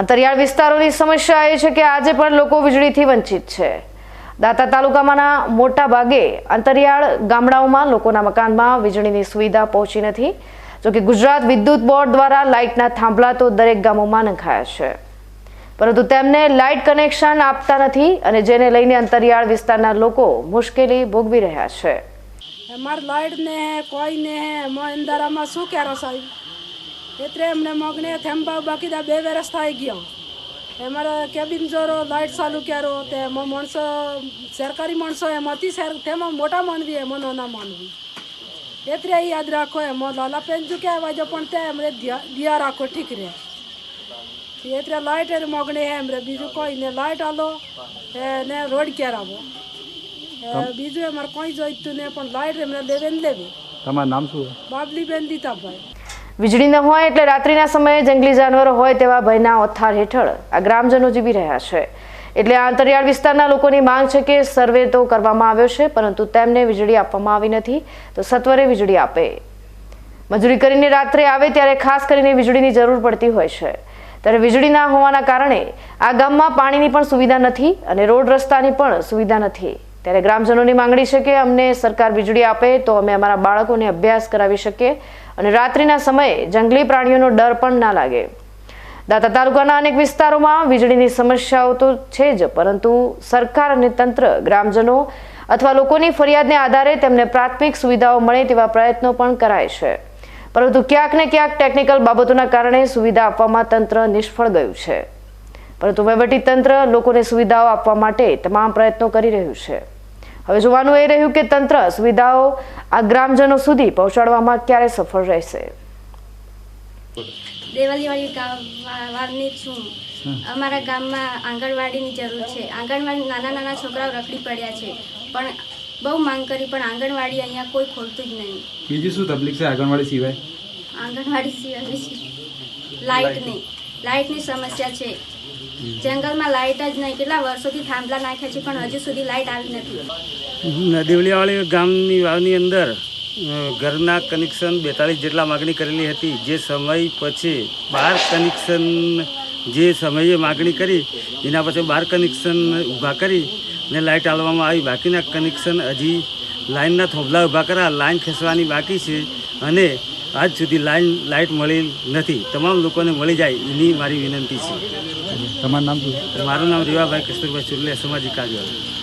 અંતરિયાળ વિસ્તારોની સમસ્યા એ છે કે આજે પણ લોકો વીજળીથી વંચિત છે. દાતા તાલુકામાંના મોટા ભાગે અંતરિયાળ ગામડાઓમાં લોકોના મકાનમાં વીજળીની સુવિધા પહોંચી નથી. જોકે ગુજરાત વિદ્યુત બોર્ડ દ્વારા લાઇટના થાંભલા તો દરેક ગામોમાં નંખાયા છે. પરંતુ તેમને લાઇટ કનેક્શન આપતા નથી અને જેને લઈને અંતરિયાળ વિસ્તારના લોકો મુશ્કેલી ભોગવી રહ્યા છે. અમારે લાઇટ ને કોઈ ને અંધારામાં શું કરો સાહેબ? એમને મગને થેમ્બા બાકી દા બે વરસ થઈ ગયો. અમારે કેબિન જોરો લાઇટ ચાલુ કર્યો તે એમાં માણસો સરકારી માણસો એમાંથી સર તેમાં મોટા માનવી એમાં નાના માનવી. એટલે એ યાદ રાખો એમાં લાલા પેન કે કહેવા જો પણ તે એમણે દિયા રાખો ઠીક રહે એટલે લાઇટ એ મગને હે એમરે બીજું કોઈ ને લાઇટ આલો ને રોડ ક્યારાવો. એ બીજું અમારે કોઈ જોઈતું નહીં પણ લાઇટ એમને લેવે ને લેવી. તમારું નામ શું બાબલી બેન દીતાભાઈ. વીજળી ન હોય એટલે રાત્રિના સમયે જંગલી જાનવરો હોય તેવા ભયના ઓથાર હેઠળ આ ગ્રામજનો જીવી રહ્યા છે. એટલે આ અંતરિયાળ વિસ્તારના લોકોની માંગ છે કે સર્વે તો કરવામાં આવ્યો છે, પરંતુ તેમને વીજળી આપવામાં આવી નથી, તો સત્વરે વીજળી આપે. મજૂરી કરીને રાત્રે આવે ત્યારે ખાસ કરીને વીજળીની જરૂર પડતી હોય છે. ત્યારે વીજળી ના હોવાના કારણે આ ગામમાં પાણીની પણ સુવિધા નથી અને રોડ રસ્તાની પણ સુવિધા નથી. ત્યારે ગ્રામજનોની માંગણી છે કે અમને સરકાર વીજળી આપે તો અમે અમારા બાળકોને અભ્યાસ કરાવી શકીએ અને રાત્રિના સમયે જંગલી પ્રાણીઓનો ડર પણ ના લાગે. દાતા તાલુકાના અનેક વિસ્તારોમાં વીજળીની સમસ્યાઓ તો છે જ, પરંતુ સરકાર અને તંત્ર, ગ્રામજનો અથવા લોકોની ફરિયાદને આધારે તેમને પ્રાથમિક સુવિધાઓ મળે તેવા પ્રયત્નો પણ કરાય છે. પરંતુ ક્યાંક ને ક્યાંક ટેકનિકલ બાબતોના કારણે સુવિધા આપવામાં તંત્ર નિષ્ફળ ગયું છે. પરંતુ વહીવટી તંત્ર લોકોને સુવિધાઓ આપવા માટે તમામ પ્રયત્નો કરી રહ્યું છે. હવે જોવાનું એ રહ્યું કે તંત્ર સુવિધાઓ આ ગ્રામજનો સુધી પહોંચાડવામાં ક્યારે સફળ રહેશે? દેવાલીવાળી ગામ વારની જ છું. અમારા ગામમાં આંગણવાડીની જરૂર છે. આંગણવાડી નાના નાના છોકરાઓ રખડી પડ્યા છે. પણ બહુ માંગ કરી પણ આંગણવાડી અહીંયા કોઈ ખોલતું જ નહીં. બીજી શું તકલીફ છે આંગણવાડી સિવાય? આંગણવાડી સિવાય લાઇટની લાઇટની સમસ્યા છે. જંગલમાં લાઇટ જ નહીં. કેટલા વર્ષોથી થાંભલા નાખ્યા છે, પણ હજુ સુધી લાઇટ આવી નથી. દેવલિયાવાળી ગામની વાવની અંદર ઘરના કનેક્શન બેતાલીસ જેટલા માગણી કરેલી હતી. જે સમય પછી બાર કનેક્શન, જે સમયે માગણી કરી, એના પછી બાર કનેક્શન ઊભા કરી ને લાઇટ આલવામાં આવી. બાકીના કનેક્શન હજી લાઇનના થોભલા ઊભા કર્યા લાઇન ખેંચવાની બાકી છે. અને આજ સુધી લાઇન લાઇટ મળી નથી. તમામ લોકોને મળી જાય એની મારી વિનંતી છે. તમારું નામ શું મારું નામ રીવાભાઈ કસ્તુરભાઈ ચુરલે સામાજિક આગળ